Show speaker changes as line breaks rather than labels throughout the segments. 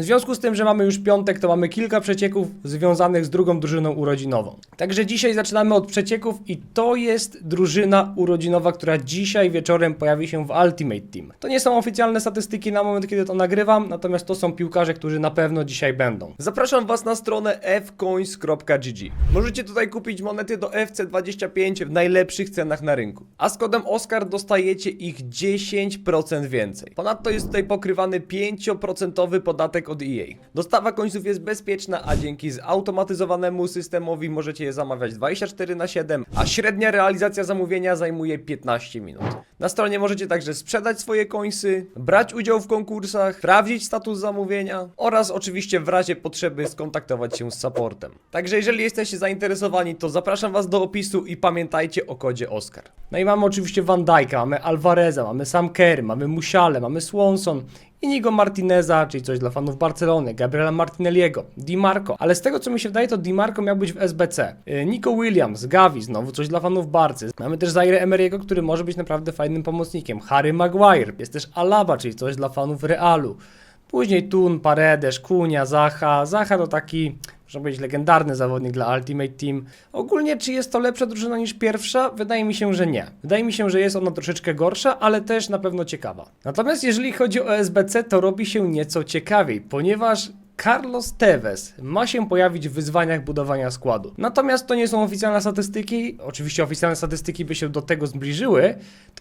W związku z tym, że mamy już piątek, to mamy kilka przecieków związanych z drugą drużyną urodzinową. Także dzisiaj zaczynamy od przecieków i to jest drużyna urodzinowa, która dzisiaj wieczorem pojawi się w Ultimate Team. To nie są oficjalne statystyki na moment, kiedy to nagrywam, natomiast to są piłkarze, którzy na pewno dzisiaj będą. Zapraszam Was na stronę fcoins.gg. Możecie tutaj kupić monety do FC25 w najlepszych cenach na rynku. A z kodem OSCAR dostajecie ich 10% więcej. Ponadto jest tutaj pokrywany 5% podatek od EA. Dostawa końców jest bezpieczna, a dzięki zautomatyzowanemu systemowi możecie je zamawiać 24 na 7, a średnia realizacja zamówienia zajmuje 15 minut. Na stronie możecie także sprzedać swoje końsy, brać udział w konkursach, sprawdzić status zamówienia oraz oczywiście w razie potrzeby skontaktować się z supportem. Także jeżeli jesteście zainteresowani, to zapraszam Was do opisu i pamiętajcie o kodzie OSCAR. No i mamy oczywiście Van Dijk'a, mamy Alvareza, mamy Sam Kerr, mamy Musiale, mamy Swanson, Inigo Martineza, czyli coś dla fanów Barcelony, Gabriela Martinelliego, Di Marco, ale z tego co mi się wydaje, to Di Marco miał być w SBC. Yy, Nico Williams, Gavi, znowu coś dla fanów Barcy. Mamy też Zaire Emery'ego, który może być naprawdę fajnym pomocnikiem. Harry Maguire, jest też Alaba, czyli coś dla fanów Realu. Później Tun, Paredes, Kunia, Zaha. Zaha to taki, można powiedzieć, legendarny zawodnik dla Ultimate Team. Ogólnie, czy jest to lepsza drużyna niż pierwsza? Wydaje mi się, że nie. Wydaje mi się, że jest ona troszeczkę gorsza, ale też na pewno ciekawa. Natomiast jeżeli chodzi o SBC, to robi się nieco ciekawiej, ponieważ Carlos Tevez ma się pojawić w wyzwaniach budowania składu. Natomiast to nie są oficjalne statystyki. Oczywiście oficjalne statystyki by się do tego zbliżyły.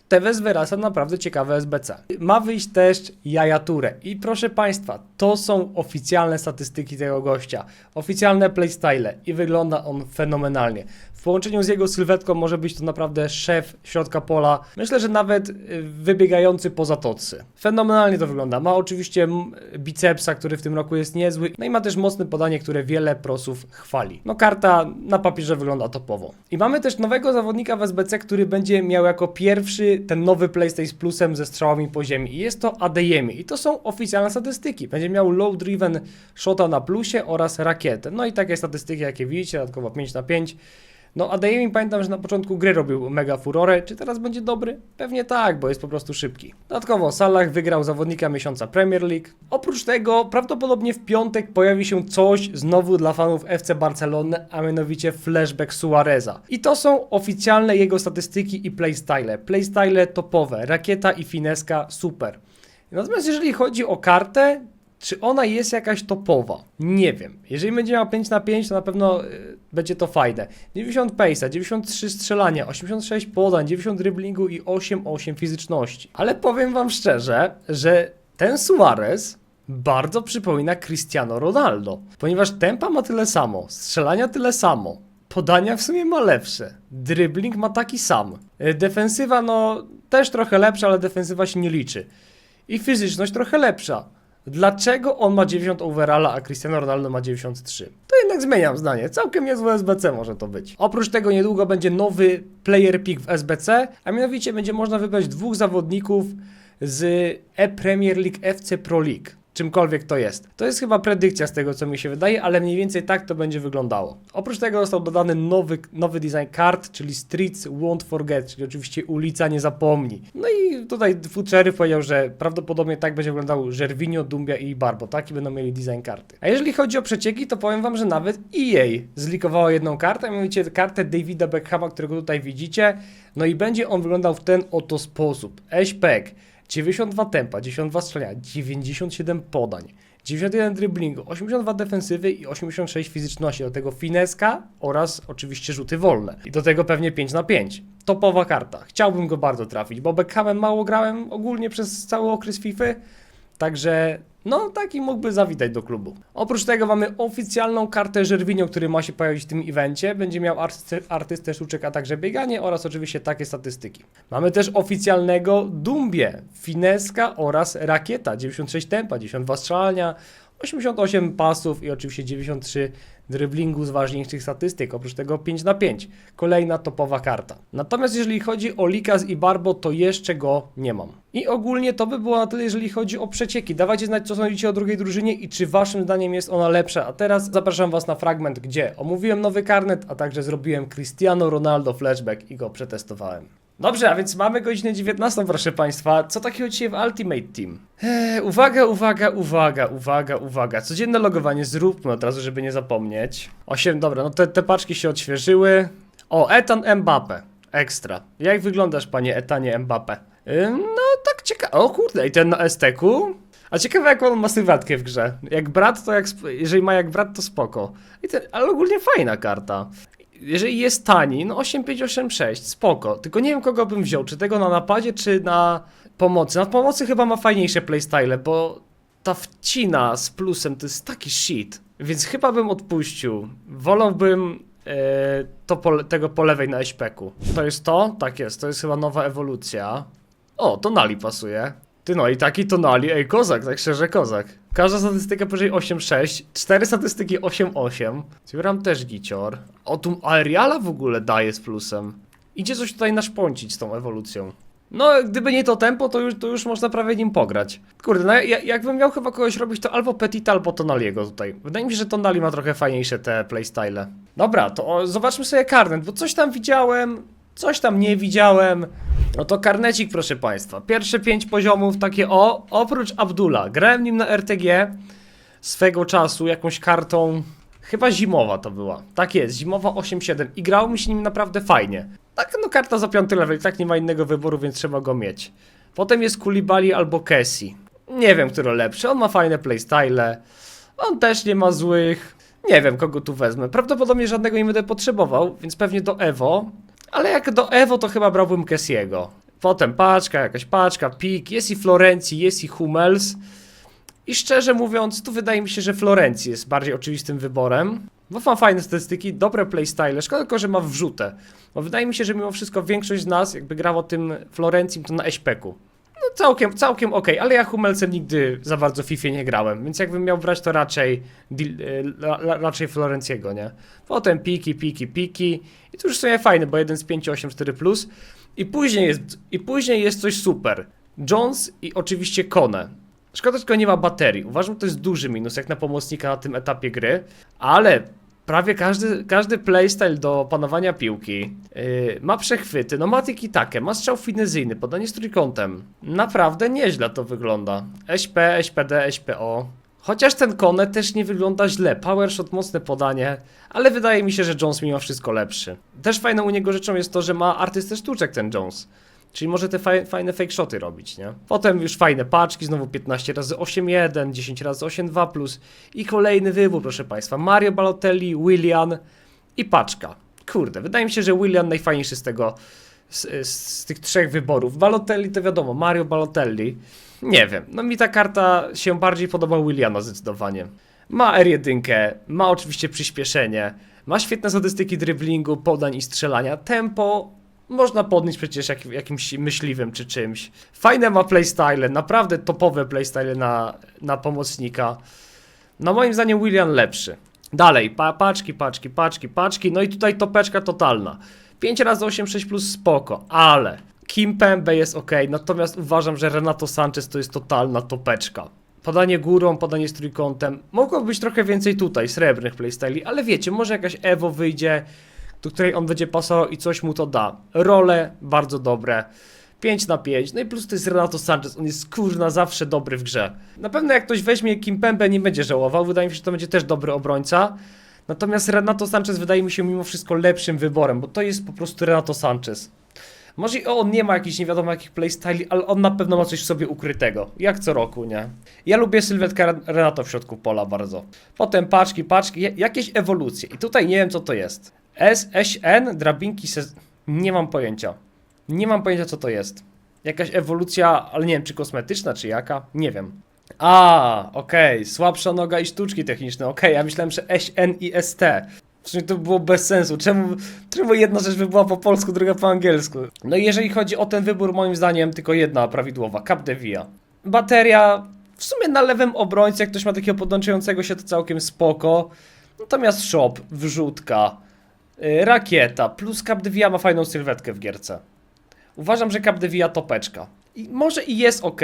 Tevez wyrasta naprawdę ciekawe SBC. Ma wyjść też Jaja Toure. I proszę Państwa, to są oficjalne statystyki tego gościa. Oficjalne playstyle i wygląda on fenomenalnie. W połączeniu z jego sylwetką może być to naprawdę szef środka pola. Myślę, że nawet y, wybiegający poza tocy. Fenomenalnie to wygląda. Ma oczywiście bicepsa, który w tym roku jest niezły. No i ma też mocne podanie, które wiele prosów chwali. No karta na papierze wygląda topowo. I mamy też nowego zawodnika w SBC, który będzie miał jako pierwszy ten nowy PlayStation plusem ze strzałami po ziemi. I jest to Adeyemi. I to są oficjalne statystyki. Będzie miał low driven shota na plusie oraz rakietę. No i takie statystyki, jakie widzicie, dodatkowo 5 na 5. No, Adeyemi pamiętam, że na początku gry robił mega furorę. Czy teraz będzie dobry? Pewnie tak, bo jest po prostu szybki. Dodatkowo Salah wygrał zawodnika miesiąca Premier League. Oprócz tego, prawdopodobnie w piątek pojawi się coś znowu dla fanów FC Barcelony, a mianowicie flashback Suareza. I to są oficjalne jego statystyki i playstyle. Playstyle topowe, rakieta i fineska super. Natomiast jeżeli chodzi o kartę, czy ona jest jakaś topowa? Nie wiem. Jeżeli będzie miała 5 na 5, to na pewno y, będzie to fajne. 90 pace'a, 93 strzelania, 86 podań, 90 driblingu i 8-8 fizyczności. Ale powiem wam szczerze, że ten Suarez bardzo przypomina Cristiano Ronaldo, ponieważ tempa ma tyle samo, strzelania tyle samo, podania w sumie ma lepsze, dribbling ma taki sam. Y, Defensywa no też trochę lepsza, ale defensywa się nie liczy. I fizyczność trochę lepsza. Dlaczego on ma 90 overalla, a Cristiano Ronaldo ma 93? To jednak zmieniam zdanie. Całkiem niezłe SBC może to być. Oprócz tego niedługo będzie nowy player pick w SBC, a mianowicie będzie można wybrać dwóch zawodników z e-Premier League FC Pro League. Czymkolwiek to jest. To jest chyba predykcja z tego, co mi się wydaje, ale mniej więcej tak to będzie wyglądało. Oprócz tego został dodany nowy, nowy design kart, czyli Streets Won't Forget, czyli oczywiście ulica nie zapomni. No i tutaj Futchery powiedział, że prawdopodobnie tak będzie wyglądał Żerwinio, Dumbia i Barbo. Taki będą mieli design karty. A jeżeli chodzi o przecieki, to powiem wam, że nawet EA zlikowało jedną kartę, a mianowicie kartę Davida Beckhama, którego tutaj widzicie. No i będzie on wyglądał w ten oto sposób. Ashpack. 92 tempa, 92 strzelania, 97 podań, 91 driblingu, 82 defensywy i 86 fizyczności, do tego fineska oraz oczywiście rzuty wolne. I do tego pewnie 5 na 5. Topowa karta. Chciałbym go bardzo trafić, bo Beckhamem mało grałem ogólnie przez cały okres FIFA, także no taki mógłby zawitać do klubu. Oprócz tego mamy oficjalną kartę Żerwinio, który ma się pojawić w tym evencie. Będzie miał artystę, artystę sztuczek, a także bieganie oraz oczywiście takie statystyki. Mamy też oficjalnego Dumbie, Fineska oraz Rakieta, 96 tempa, 92 strzelania, 88 pasów i oczywiście 93 driblingu z ważniejszych statystyk, oprócz tego 5 na 5. Kolejna topowa karta. Natomiast jeżeli chodzi o Likaz i Barbo, to jeszcze go nie mam. I ogólnie to by było na tyle, jeżeli chodzi o przecieki. Dawajcie znać, co sądzicie o drugiej drużynie i czy waszym zdaniem jest ona lepsza. A teraz zapraszam was na fragment, gdzie omówiłem nowy karnet, a także zrobiłem Cristiano Ronaldo flashback i go przetestowałem. Dobrze, a więc mamy godzinę 19, proszę Państwa. Co takiego dzisiaj w Ultimate Team? Eee, uwaga, uwaga, uwaga, uwaga, uwaga. Codzienne logowanie zróbmy od razu, żeby nie zapomnieć. 8, dobra, no te, te paczki się odświeżyły. O, Etan Mbappe. Ekstra. Jak wyglądasz, panie Etanie Mbappe? No, tak ciekawe. O kurde, i ten na STK-u? A ciekawe, jak on ma sylwetkę w grze. Jak brat, to jak. Jeżeli ma jak brat, to spoko. I ten, ale ogólnie fajna karta. Jeżeli jest tani, no 8586, spoko. Tylko nie wiem, kogo bym wziął. Czy tego na napadzie, czy na pomocy. Na pomocy chyba ma fajniejsze playstyle, bo ta wcina z plusem to jest taki shit. Więc chyba bym odpuścił. Wolałbym e, to po, tego po lewej na śpeku. To jest to? Tak jest. To jest chyba nowa ewolucja. O, tonali pasuje. Ty no i taki tonali, ej kozak, tak szczerze kozak. Każda statystyka powyżej 8,6, cztery statystyki 8,8. Zbieram też gicior. O, tu Aeriala w ogóle daje z plusem. Idzie coś tutaj naszpącić z tą ewolucją. No, gdyby nie to tempo, to już, to już można prawie nim pograć. Kurde, no ja, jakbym miał chyba kogoś robić, to albo Petita, albo Tonaliego tutaj. Wydaje mi się, że Tonali ma trochę fajniejsze te playstyle. Dobra, to o, zobaczmy sobie karnet, bo coś tam widziałem, coś tam nie widziałem. No to karnecik, proszę Państwa. Pierwsze pięć poziomów takie o, oprócz Abdula. Grałem nim na RTG swego czasu jakąś kartą, chyba zimowa to była. Tak jest, zimowa 8.7 i grało mi się nim naprawdę fajnie. Tak, no karta za piąty level, tak nie ma innego wyboru, więc trzeba go mieć. Potem jest Kulibali albo Kessi. Nie wiem, który lepszy, on ma fajne playstyle, on też nie ma złych. Nie wiem, kogo tu wezmę. Prawdopodobnie żadnego nie będę potrzebował, więc pewnie do Evo. Ale jak do Evo, to chyba brałbym Kessiego. Potem paczka, jakaś paczka, pik, jest i Florencji, jest i Hummels. I szczerze mówiąc, tu wydaje mi się, że Florencji jest bardziej oczywistym wyborem. Bo ma fajne statystyki, dobre playstyle, szkoda tylko, że ma wrzutę. Bo wydaje mi się, że mimo wszystko większość z nas, jakby grało tym Florencim, to na Eśpeku. No całkiem, całkiem okej, ale ja Hummelsem nigdy za bardzo w FIFA nie grałem, więc jakbym miał brać to raczej, la- raczej Florenciego, nie? Potem piki, piki, piki i to już w sumie fajne, bo 1 z 5, 8, 4 plus i później jest, i później jest coś super. Jones i oczywiście Kone. Szkoda tylko nie ma baterii. Uważam, że to jest duży minus jak na pomocnika na tym etapie gry, ale prawie każdy, każdy playstyle do panowania piłki yy, ma przechwyty, no ma tiki takie, ma strzał finezyjny, podanie z trójkątem. Naprawdę nieźle to wygląda. SP, SPD, SPO. Chociaż ten Kone też nie wygląda źle. Power shot, mocne podanie, ale wydaje mi się, że Jones mimo wszystko lepszy. Też fajną u niego rzeczą jest to, że ma artystę sztuczek ten Jones. Czyli może te faj, fajne fake shoty robić, nie? Potem już fajne paczki, znowu 15 razy 8.1, 10 razy 8.2 plus i kolejny wybór, proszę Państwa. Mario Balotelli, Willian i paczka. Kurde, wydaje mi się, że Willian najfajniejszy z tego, z, z, tych trzech wyborów. Balotelli to wiadomo, Mario Balotelli. Nie wiem, no mi ta karta się bardziej podoba Williana zdecydowanie. Ma R1, ma oczywiście przyspieszenie, ma świetne statystyki driblingu, podań i strzelania, tempo można podnieść przecież jak, jakimś myśliwym czy czymś. Fajne ma playstyle, naprawdę topowe playstyle na, na pomocnika. No moim zdaniem William lepszy. Dalej, pa, paczki, paczki, paczki, paczki, no i tutaj topeczka totalna. 5 razy 8, 6 plus spoko, ale Kim Pembe jest ok, natomiast uważam, że Renato Sanchez to jest totalna topeczka. Podanie górą, podanie z trójkątem. Mogło być trochę więcej tutaj, srebrnych playstyli, ale wiecie, może jakaś Evo wyjdzie, do której on będzie pasował i coś mu to da. Role bardzo dobre. 5 na 5. No i plus to jest Renato Sanchez. On jest kurna zawsze dobry w grze. Na pewno jak ktoś weźmie Kimpembe nie będzie żałował. Wydaje mi się, że to będzie też dobry obrońca. Natomiast Renato Sanchez wydaje mi się mimo wszystko lepszym wyborem, bo to jest po prostu Renato Sanchez. Może on nie ma jakichś nie wiadomo jakich playstyli, ale on na pewno ma coś w sobie ukrytego. Jak co roku, nie? Ja lubię sylwetkę Ren- Renato w środku pola bardzo. Potem paczki, paczki, ja- jakieś ewolucje. I tutaj nie wiem co to jest. S, SN, drabinki, sez... nie mam pojęcia. Nie mam pojęcia co to jest. Jakaś ewolucja, ale nie wiem czy kosmetyczna, czy jaka, nie wiem. A, okej, słabsza noga i sztuczki techniczne, okej, ja myślałem, że SN i ST. W sumie to było bez sensu. Czemu, czemu jedna rzecz by była po polsku, druga po angielsku? No i jeżeli chodzi o ten wybór, moim zdaniem tylko jedna prawidłowa, Capdevia. Bateria, w sumie na lewym obrońcy, jak ktoś ma takiego podłączającego się, to całkiem spoko. Natomiast shop, wrzutka, rakieta, plus Capdevia ma fajną sylwetkę w gierce. Uważam, że Capdevia topeczka. I może i jest ok,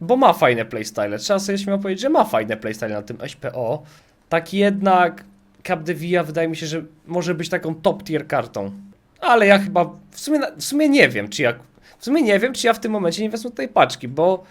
bo ma fajne playstyle. Trzeba sobie śmiało powiedzieć, że ma fajne playstyle na tym SPO. Tak jednak Capdevia wydaje mi się, że może być taką top tier kartą. Ale ja chyba, w sumie, w sumie nie wiem, czy ja, w sumie nie wiem, czy ja w tym momencie nie wezmę tej paczki, bo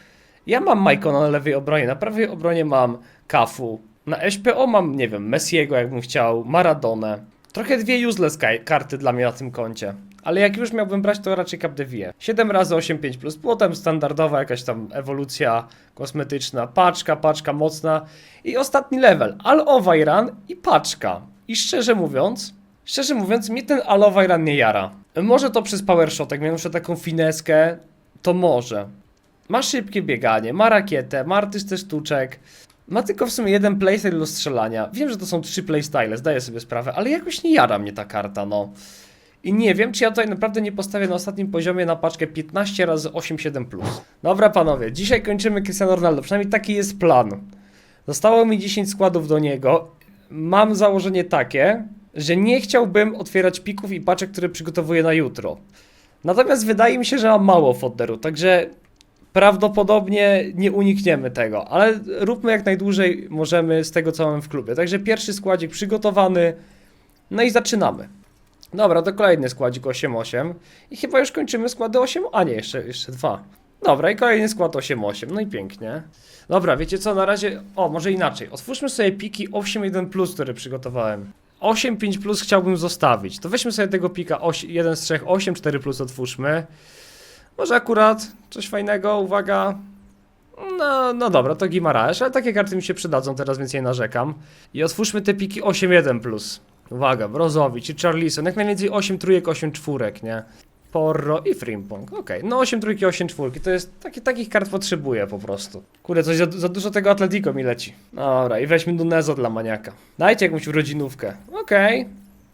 ja mam Majkona na lewej obronie, na prawej obronie mam Kafu, na SPO mam, nie wiem, Messiego jakbym chciał, Maradonę. Trochę dwie useless ka- karty dla mnie na tym koncie. Ale jak już miałbym brać, to raczej Capdevie. 7 razy 8-5 plus, potem standardowa jakaś tam ewolucja kosmetyczna, paczka, paczka mocna i ostatni level, Al-Owajran i paczka. I szczerze mówiąc, szczerze mówiąc, mnie ten Al-Owajran nie jara. Może to przez power shot, jak miałem jeszcze taką fineskę, to może. Ma szybkie bieganie, ma rakietę, ma artystę sztuczek. Ma tylko w sumie jeden playstyle do strzelania. Wiem, że to są trzy playstyle, zdaję sobie sprawę, ale jakoś nie jara mnie ta karta, no. I nie wiem, czy ja tutaj naprawdę nie postawię na ostatnim poziomie na paczkę 15 razy 8-7+. plus. Dobra panowie, dzisiaj kończymy Cristiano Ronaldo, przynajmniej taki jest plan. Zostało mi 10 składów do niego. Mam założenie takie, że nie chciałbym otwierać pików i paczek, które przygotowuję na jutro. Natomiast wydaje mi się, że mam mało fodderu, także prawdopodobnie nie unikniemy tego, ale róbmy jak najdłużej możemy z tego, co mamy w klubie. Także pierwszy składzik przygotowany, no i zaczynamy. Dobra, to kolejny składzik 8-8 i chyba już kończymy składy 8, a nie, jeszcze, jeszcze dwa. Dobra, i kolejny skład 8-8, no i pięknie. Dobra, wiecie co, na razie, o, może inaczej, otwórzmy sobie piki 8-1+, plus, które przygotowałem. 8-5 plus chciałbym zostawić, to weźmy sobie tego pika 8, 1 z 3, 8-4 plus otwórzmy. Może akurat coś fajnego, uwaga. No, no dobra, to Gimaraesz, ale takie karty mi się przydadzą, teraz więc nie narzekam. I otwórzmy te piki 8-1+. plus. Uwaga, Brozowicz i Charlison, jak najwięcej 8 trójek, 8 czwórek, nie? Porro i Frimpong, okej. No 8 trójki, 8 czwórki, to jest, taki, takich kart potrzebuję po prostu. Kurde, coś za, za dużo tego Atletico mi leci. Dobra, i weźmy Nunezo dla maniaka. Dajcie jakąś urodzinówkę. Okej.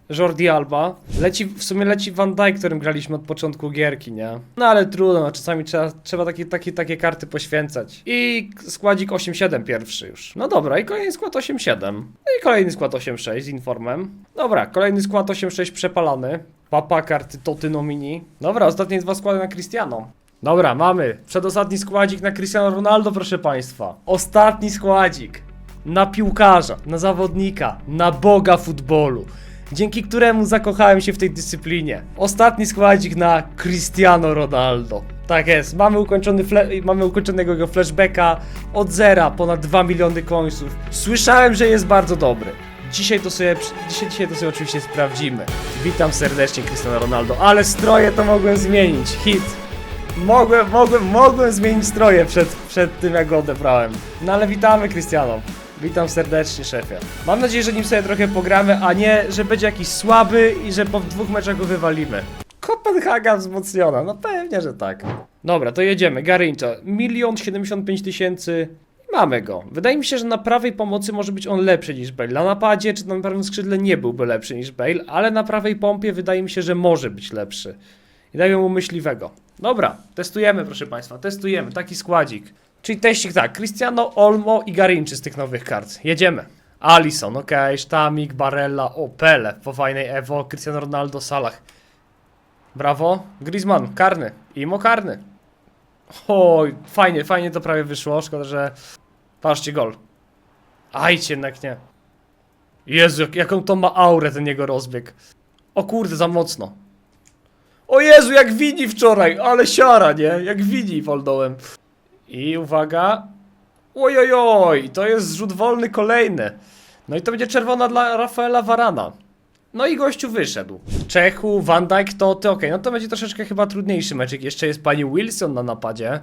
Jordi Alba. Leci, w sumie leci Van Dijk, którym graliśmy od początku gierki, nie? No ale trudno, no, czasami trzeba, trzeba takie, takie, takie karty poświęcać. I składzik 8-7 pierwszy już. No dobra, i kolejny skład 8-7. No i kolejny skład 8-6 z informem. Dobra, kolejny skład 8-6 przepalany. Papa, karty Toty Nomini. Dobra, ostatnie dwa składy na Cristiano. Dobra, mamy. Przedostatni składzik na Cristiano Ronaldo, proszę Państwa. Ostatni składzik na piłkarza, na zawodnika, na boga futbolu, dzięki któremu zakochałem się w tej dyscyplinie. Ostatni składzik na Cristiano Ronaldo. Tak jest, mamy, ukończony mamy ukończonego jego flashbacka od zera, ponad 2 miliony końców. Słyszałem, że jest bardzo dobry. Dzisiaj to sobie, dzisiaj, dzisiaj to sobie oczywiście sprawdzimy. Witam serdecznie Cristiano Ronaldo, ale stroje to mogłem zmienić. Hit. Mogłem, mogłem, mogłem zmienić stroje przed, przed tym, jak go odebrałem. No ale witamy, Cristiano. Witam serdecznie, szefie. Mam nadzieję, że nim sobie trochę pogramy, a nie, że będzie jakiś słaby i że po dwóch meczach go wywalimy. Kopenhaga wzmocniona, no pewnie, że tak. Dobra, to jedziemy. Garincha, milion siedemdziesiąt pięć tysięcy. Mamy go. Wydaje mi się, że na prawej pomocy może być on lepszy niż Bale. Na napadzie czy na prawym skrzydle nie byłby lepszy niż Bale, ale na prawej pompie wydaje mi się, że może być lepszy. I dajmy mu myśliwego. Dobra, testujemy, proszę Państwa, testujemy. Taki składzik. Czyli teścik tak, Cristiano, Olmo i Garinczy z tych nowych kart. Jedziemy. Alisson, okej, Sztamik, Barella, o, Pele po fajnej Evo, Cristiano Ronaldo, Salah. Brawo. Griezmann, karny. Imo karny. Oj, fajnie, fajnie to prawie wyszło. Szkoda, że. Patrzcie, gol. Ajcie, jednak nie. Jezu, jak, jaką to ma aurę ten jego rozbieg. O kurde, za mocno. O Jezu, jak wini wczoraj, ale siara, nie? Jak wini woldołem. I uwaga. Ojojoj, to jest zrzut wolny kolejny. No i to będzie czerwona dla Rafaela Varana. No i gościu wyszedł. Czechu, Van Dijk, Toty, okej, no to będzie troszeczkę chyba trudniejszy meczek. Jeszcze jest pani Wilson na napadzie.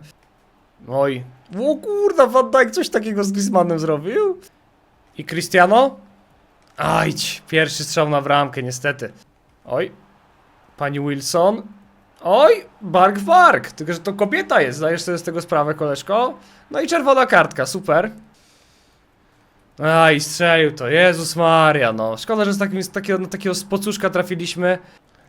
Oj. O kurda, Van Dijk coś takiego z Griezmannem zrobił? I Cristiano? Ajdź, pierwszy strzał na bramkę, niestety. Oj. Pani Wilson. Oj, bark bark. Tylko, że to kobieta jest, zdajesz sobie z tego sprawę, koleżko? No i czerwona kartka, super. Aj, strzelił to, Jezus Maria, no. Szkoda, że z, takim, z takiego, na takiego spocuszka trafiliśmy.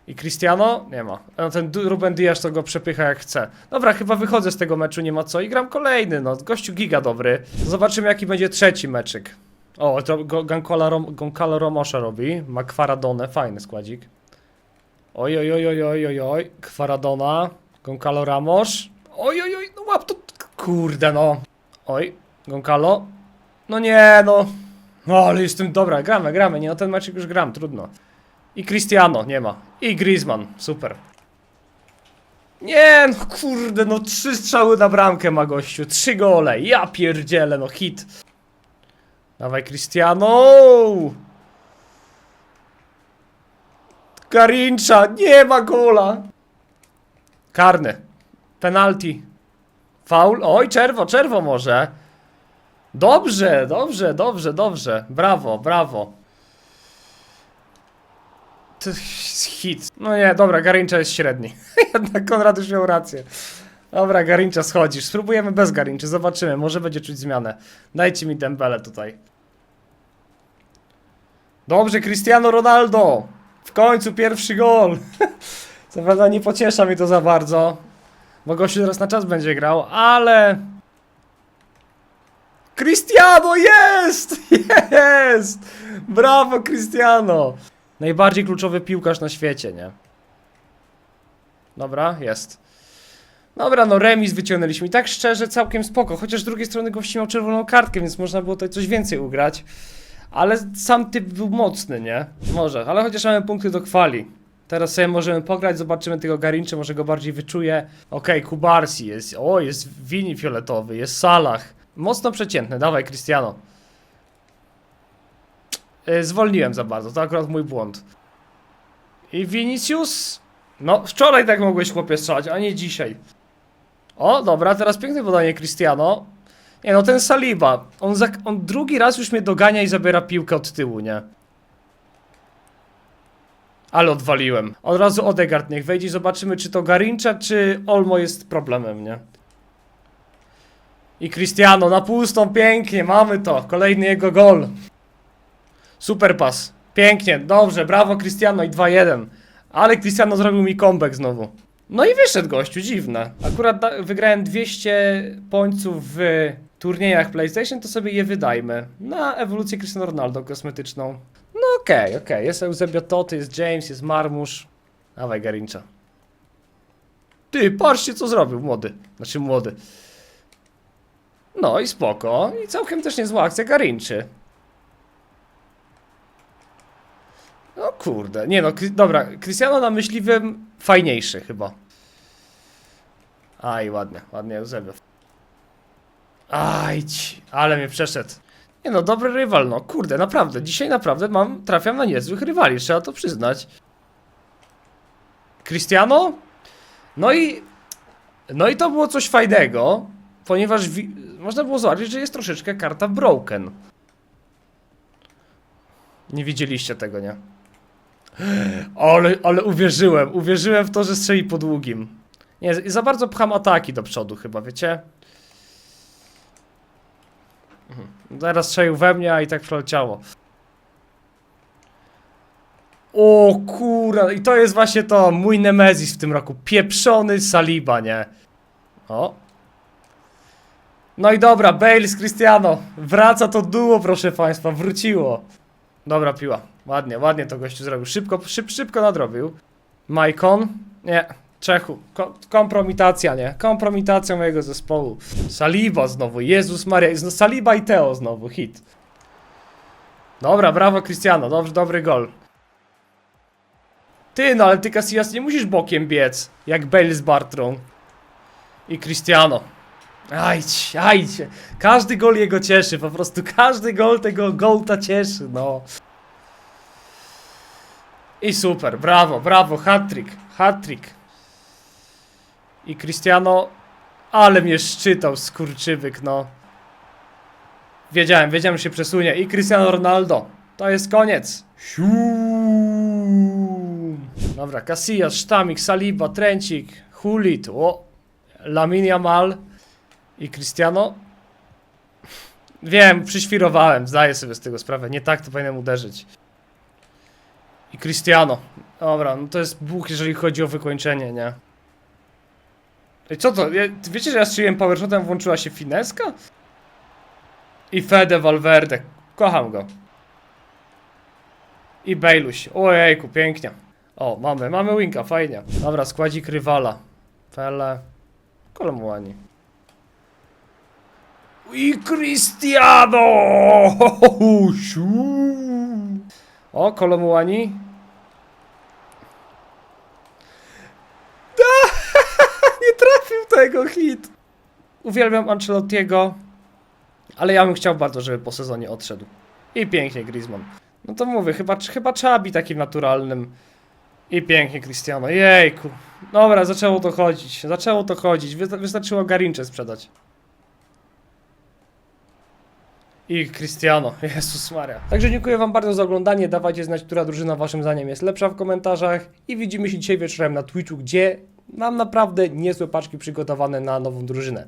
I Cristiano? Nie ma. No ten Ruben Diaz to go przepycha jak chce. Dobra, chyba wychodzę z tego meczu, nie ma co. I gram kolejny, no. Gościu giga dobry. Zobaczymy jaki będzie trzeci meczyk. O, to go- Goncalo Rom, Goncalo Romosza robi. Ma Kwaradonę, fajny składzik. Oj, oj, oj, oj, oj, oj, oj. Kwaradona. Goncalo Ramos. Oj, oj, oj, no łap to. Kurde, no. Oj, Goncalo. No nie, no. No, ale jestem, dobra, gramy, gramy, nie, no ten meczek już gram, trudno. I Cristiano, nie ma. I Griezmann, super. Nie, no kurde, no trzy strzały na bramkę ma gościu, trzy gole, ja pierdzielę, no hit. Dawaj Cristiano! Garincha, nie ma gola! Karny, penalty, faul, oj czerwo, czerwo może. Dobrze, dobrze, dobrze, dobrze, brawo, brawo. To jest hit. No nie, dobra, Garincha jest średni. Jednak Konrad już miał rację. Dobra, Garincha schodzisz. Spróbujemy bez Garinczy, zobaczymy. Może będzie czuć zmianę. Dajcie mi Dembele tutaj. Dobrze, Cristiano Ronaldo. W końcu pierwszy gol. Co prawda nie pociesza mnie to za bardzo. Bo gościu teraz na czas będzie grał, ale... Cristiano jest! Jest! Brawo, Cristiano! Najbardziej kluczowy piłkarz na świecie, nie? Dobra, jest. Dobra, no remis wyciągnęliśmy i tak szczerze całkiem spoko, chociaż z drugiej strony gości miał czerwoną kartkę, więc można było tutaj coś więcej ugrać. Ale sam typ był mocny, nie? Może, ale chociaż mamy punkty do kwali. Teraz sobie możemy pograć, zobaczymy tego Garinczy, może go bardziej wyczuje. Okej, Kubarsi jest, o jest Wini fioletowy, jest Salah. Mocno przeciętny, dawaj Cristiano. Y, Zwolniłem za bardzo, to akurat mój błąd. I Vinicius? No, wczoraj tak mogłeś chłopie strzelać, a nie dzisiaj. O, dobra, teraz piękne podanie Cristiano. Nie no, ten Saliba, on, za, on drugi raz już mnie dogania i zabiera piłkę od tyłu, nie? Ale odwaliłem. Od razu Odegaard niech wejdzie zobaczymy, czy to Garincha, czy Olmo jest problemem, nie? I Cristiano na pustą, pięknie, mamy to. Kolejny jego gol. Super pas. Pięknie, dobrze, brawo Cristiano i 2-1. Ale Cristiano zrobił mi comeback znowu. No i wyszedł gościu, dziwne. Akurat wygrałem 200 pońców w turniejach PlayStation, to sobie je wydajmy. Na ewolucję Cristiano Ronaldo kosmetyczną. No okej, okej, jest Eusebio Toty, jest James, jest Marmusz. Dawaj Garincha. Ty, patrzcie co zrobił młody. Znaczy młody. No i spoko. I całkiem też niezła akcja Garinczy. No kurde, nie no, dobra, Cristiano na myśliwym fajniejszy chyba. Aj, ładnie, ładnie Eusebio. Aj, ci, ale mnie przeszedł. Nie no, dobry rywal, no kurde, naprawdę, dzisiaj naprawdę mam, trafiam na niezłych rywali, trzeba to przyznać. Cristiano? No i, no i to było coś fajnego, ponieważ można było zobaczyć, że jest troszeczkę karta broken. Nie widzieliście tego, nie? Ale, ale uwierzyłem, uwierzyłem w to, że strzeli po długim. Nie, za bardzo pcham ataki do przodu chyba, wiecie? Mhm. Zaraz strzelił we mnie, a i tak przeleciało. O kurwa, i to jest właśnie to, mój Nemezis w tym roku. Pieprzony Saliba, nie? O. No i dobra, Bale z Cristiano. Wraca to duo, proszę państwa, wróciło. Dobra piła. Ładnie, ładnie to gościu zrobił. Szybko, szyb, szybko nadrobił. Majkon? Nie. Czechu. Ko kompromitacja, nie? Kompromitacja mojego zespołu. Saliba znowu. Jezus Maria. No, Saliba i Teo znowu. Hit. Dobra, brawo Cristiano. Dobry, dobry gol. Ty, no ale ty Casillas nie musisz bokiem biec. Jak Bale z Bartrą. I Cristiano. Ajdź, ajdź. Każdy gol jego cieszy, po prostu każdy gol tego golta cieszy, no. I super, brawo, brawo, hat-trick, hat-trick. I Cristiano, ale mnie szczytał, skurczybyk, no. Wiedziałem, wiedziałem, że się przesunie. I Cristiano Ronaldo, to jest koniec. Siu. Dobra, Casillas, Sztamik, Saliba, Trencik, Hulit, o, Lamin Yamal i Cristiano. Wiem, przyświrowałem, zdaję sobie z tego sprawę. Nie tak to powinienem uderzyć. I Cristiano. Dobra, no to jest Bóg, jeżeli chodzi o wykończenie, nie? Ej, co to? Wiecie, że ja strzeliłem powershotem, włączyła się fineska? I Fede Valverde. Kocham go. I Bejluś. Ojejku, pięknie. O, mamy, mamy Winka, fajnie. Dobra, składzik rywala. Pele. Kolomuani. I Cristiano! O, Kolomuani. Tego hit. Uwielbiam Ancelottiego, ale ja bym chciał bardzo, żeby po sezonie odszedł. I pięknie Griezmann. No to mówię, chyba, chyba Czabi takim naturalnym. I pięknie Cristiano. Jejku. Dobra, zaczęło to chodzić. Zaczęło to chodzić. Wysta- Wystarczyło Garincze sprzedać. I Cristiano. Jezus Maria. Także dziękuję wam bardzo za oglądanie. Dawajcie znać, która drużyna waszym zdaniem jest lepsza w komentarzach. I widzimy się dzisiaj wieczorem na Twitchu, gdzie mam naprawdę niezłe paczki przygotowane na nową drużynę.